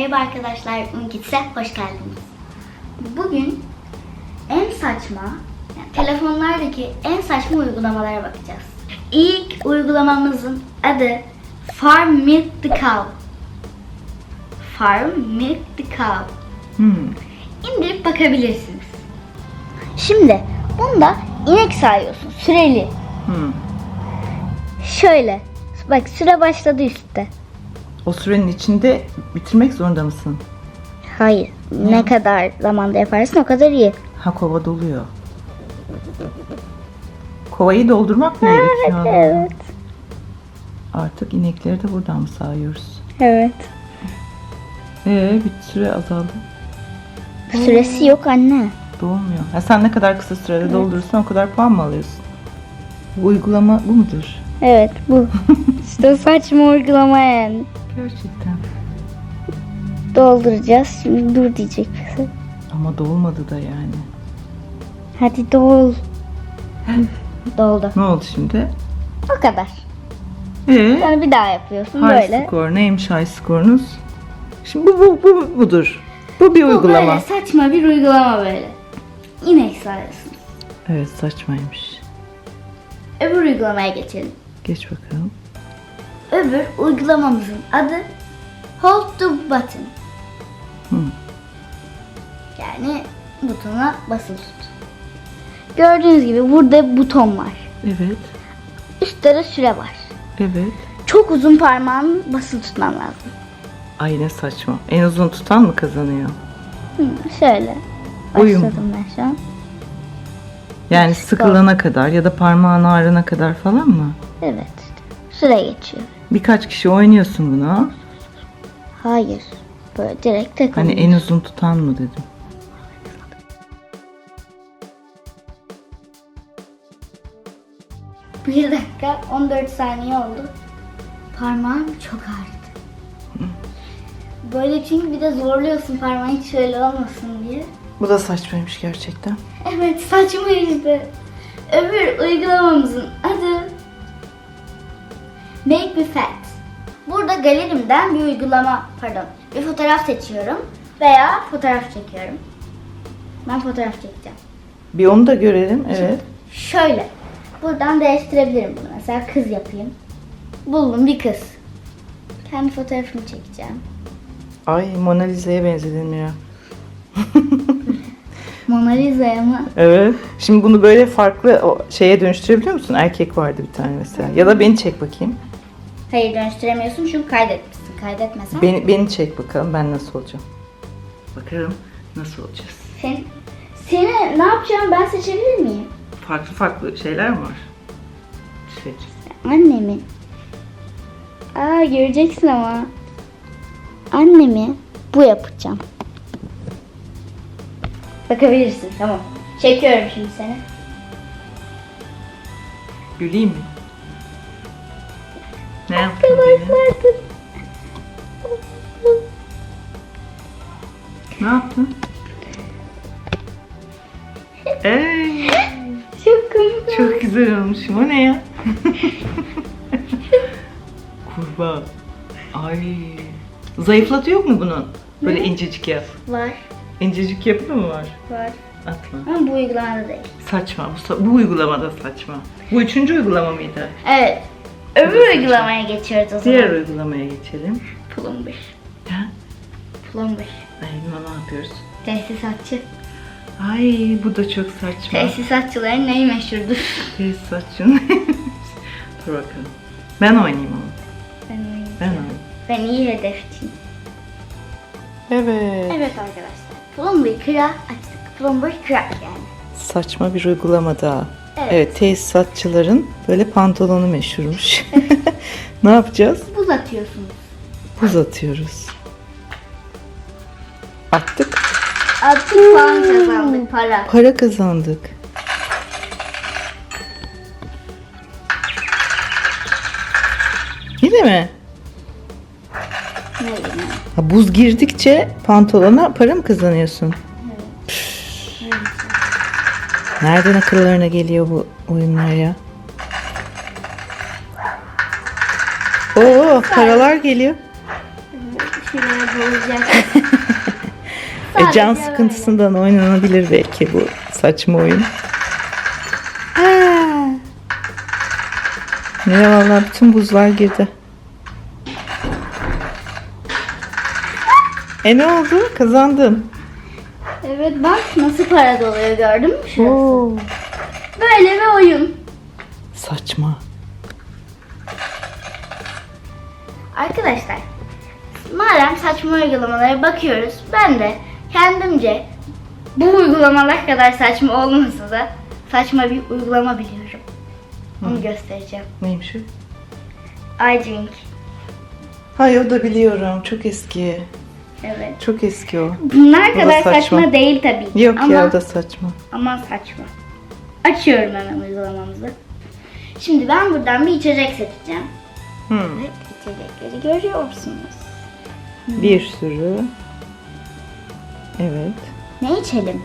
Merhaba arkadaşlar, Unkit'se hoş geldiniz. Bugün en saçma, yani telefonlardaki en saçma uygulamalara bakacağız. İlk uygulamamızın adı Farm Milk the Cow. Farm Milk the Cow. Hmm. İndirip bakabilirsiniz. Şimdi bunda inek sayıyorsun, süreli. Hmm. Şöyle, bak süre başladı üstte. O sürenin içinde bitirmek zorunda mısın? Hayır, ne kadar zamanda yaparsın o kadar iyi. Ha kova doluyor. Kovayı doldurmak mı gerekiyor? Evet. Artık inekleri de buradan mı sağıyoruz? Evet. Ee, bir süre azaldı. Süresi yok anne. Dolmuyor. Ha, sen ne kadar kısa sürede doldurursan o kadar puan mı alıyorsun? Bu uygulama bu mudur? Evet bu. işte saçma uygulama yani. Gerçekten. Dolduracağız. Şimdi dur diyecek bize. Ama dolmadı da yani. Hadi dol. Doldu. Ne oldu şimdi? O kadar. Ee, Sonra bir daha yapıyorsun high böyle. score neymiş high score'unuz? Şimdi bu, bu, bu budur. Bu bir Bu uygulama. böyle saçma bir uygulama böyle. İnek sayıyorsun. Evet saçmaymış. Öbür uygulamaya geçelim. Geç bakalım. Öbür uygulamamızın adı Hold the Button. Hı. Yani butona basılı tut. Gördüğünüz gibi burada buton var. Evet. Üstte de süre var. Evet. Çok uzun parmağını basılı tutman lazım. Ay ne saçma. En uzun tutan mı kazanıyor? Hı, şöyle. Başladım ben şu an. Yani sıkılana kadar ya da parmağın ağrına kadar falan mı? Evet. Süre geçiyor. Birkaç kişi oynuyorsun bunu. Hayır. Böyle direkt tek Hani en uzun tutan mı dedim. Bir dakika 14 saniye oldu. Parmağım çok ağrıdı. Böyle çünkü bir de zorluyorsun parmağın hiç şöyle olmasın diye. Bu da saçmaymış gerçekten. Evet saçma işte. Öbür uygulamamızın adı Make Me Fat. Burada galerimden bir uygulama, pardon, bir fotoğraf seçiyorum veya fotoğraf çekiyorum. Ben fotoğraf çekeceğim. Bir onu da görelim. Evet. Şöyle, buradan değiştirebilirim bunu. Mesela kız yapayım. Buldum bir kız. Kendi fotoğrafımı çekeceğim. Ay Mona Lisa'ya benzedin Mira. Mona Lisa'ya mı? Evet. Şimdi bunu böyle farklı o şeye dönüştürebiliyor musun? Erkek vardı bir tane mesela. Ya da beni çek bakayım. Hayır dönüştüremiyorsun çünkü kaydetmişsin. Kaydetmesen Beni, beni çek bakalım ben nasıl olacağım. Bakalım nasıl olacağız. sen, seni ne yapacağım ben seçebilir miyim? Farklı farklı şeyler mi var? Seç. Annemi. Aa göreceksin ama. Annemi bu yapacağım. Bakabilirsin tamam. Çekiyorum şimdi seni. Güleyim mi? Ne yaptın? Arkadaşlar. Ne yaptın? Ey, Çok komik. çok güzel olmuşum. O ne ya? Kurbağa. Ay. Zayıflatı yok mu bunun? Böyle incecik yap. Var. İncecik yapı mı var? Var. Atma. Ama bu uygulamada değil. Saçma. Bu, sa- bu uygulamada saçma. Bu üçüncü uygulama mıydı? Evet. Öbür uygulamaya geçiyoruz o zaman. Diğer uygulamaya geçelim. Plumber. Ha? Plumber. Ay buna ne yapıyoruz? Tesisatçı. Ay bu da çok saçma. Tesisatçıların neyi meşhurdur? Tesisatçının. Dur bakalım. Ben oynayayım ama. Ben oynayacağım. Ben oynayayım. Ben iyi hedefçiyim. Evet. Evet arkadaşlar. Plumber kıra açtık. Plumber kıra yani. Saçma bir uygulama daha. Evet. Evet. tesisatçıların böyle pantolonu meşhurmuş. ne yapacağız? Buz atıyorsunuz. Buz atıyoruz. Attık. Attık puan kazandık para. Para kazandık. Yine mi? Ha, buz girdikçe pantolona para mı kazanıyorsun? Nereden akıllarına geliyor bu oyunlar ya? Oo paralar geliyor. E, can Sadece sıkıntısından oynanabilir belki bu saçma oyun. Ne valla bütün buzlar girdi. E ne oldu? Kazandın. Evet bak nasıl para doluyor gördün mü şurası? Oo. Böyle bir oyun. Saçma. Arkadaşlar madem saçma uygulamalara bakıyoruz ben de kendimce bu uygulamalar kadar saçma olmasa da saçma bir uygulama biliyorum. Onu göstereceğim. Neymiş o? iDrink. Hayır o da biliyorum. Çok eski. Evet. Çok eski o. Bunlar Bu da kadar saçma. saçma. değil tabii ki. Yok ama, ya o da saçma. ama saçma. Açıyorum hemen uygulamamızı. Şimdi ben buradan bir içecek seçeceğim. Hmm. Evet, içecekleri görüyorsunuz. Bir sürü. Evet. Ne içelim?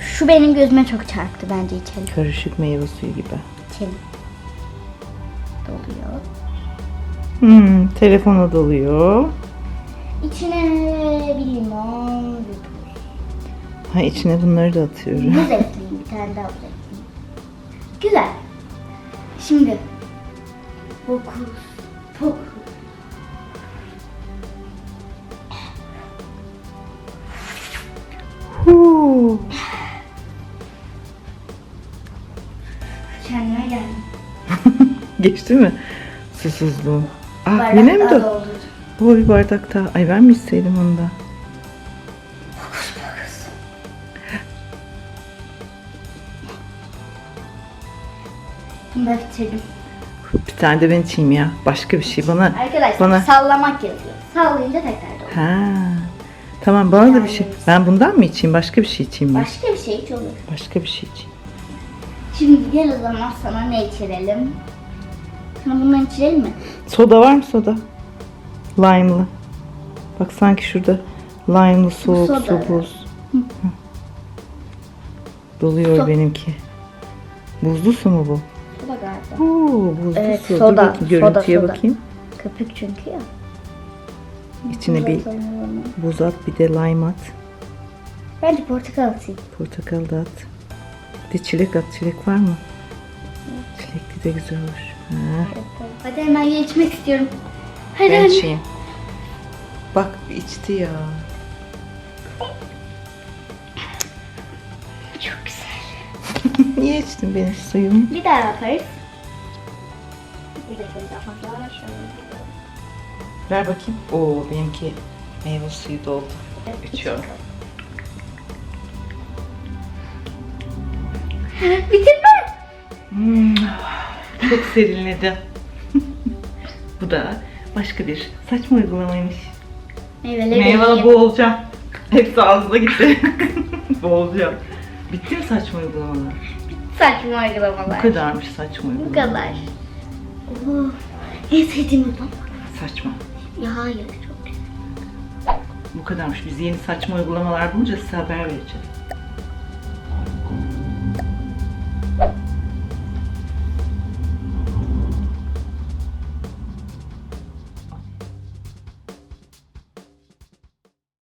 Şu benim gözüme çok çarptı bence içelim. Karışık meyve suyu gibi. İçelim. Doluyor. Hmm, telefona doluyor. İçine bir limon. Ha içine bunları da atıyorum. Buz ekleyeyim, bir tane daha buz ekleyeyim. Güzel. Şimdi fokus, fokus. Huu. Kendime geldim. Geçti mi? Susuzluğu. Ah Bardak yine mi daha O bir bardak daha. Ay ben mi isteydim onu da? Bunu da bitirdim. Bir tane de ben içeyim ya. Başka bir şey bana. Arkadaşlar Bana. sallamak yazıyor. Sallayınca tekrar doluyor. Ha. Tamam bana da bir şey. Ben bundan mı içeyim? Başka bir şey içeyim ben. Başka bir şey hiç olur. Başka bir şey içeyim. Şimdi gel o zaman sana ne içirelim? Sana bundan içirelim mi? Soda var mı soda? Lime'lı. Bak sanki şurada lime'lı soğuk soda, su buz. Hı. Doluyor Su. benimki. Buzlu su mu bu? Bu da galiba. Oo, buzlu Evet, su. Dur soda, bakayım, görüntüye soda, soda. bakayım. Köpük çünkü ya. İçine bir Uzatalım onu. buz at bir de lime at. Bence portakal atayım. Portakal da at. Bir de çilek at. Çilek var mı? Çilekli de güzel olur. Ha. Hadi hemen gel içmek istiyorum. Hadi Ben hadi. içeyim. Bak içti ya. Çok güzel. Niye içtin benim suyumu? Bir daha yaparız. Bir daha. Ver bakayım. Oo benimki meyve suyu doldu. İçiyorum. Bitirme. Hmm, çok serinledim. Bu da başka bir saçma uygulamaymış. Meyveleri Meyve yiyeyim. boğulacağım. Hepsi ağzına gitti. boğulacağım. Bitti mi saçma uygulamalar? Saçma Bu uygulamalar. kadarmış saçma Bu uygulamalar. kadar. Oo, en sevdiğim uygulama. Saçma. Ya hayır çok güzel. Bu kadarmış. Biz yeni saçma uygulamalar bulunca size haber vereceğiz.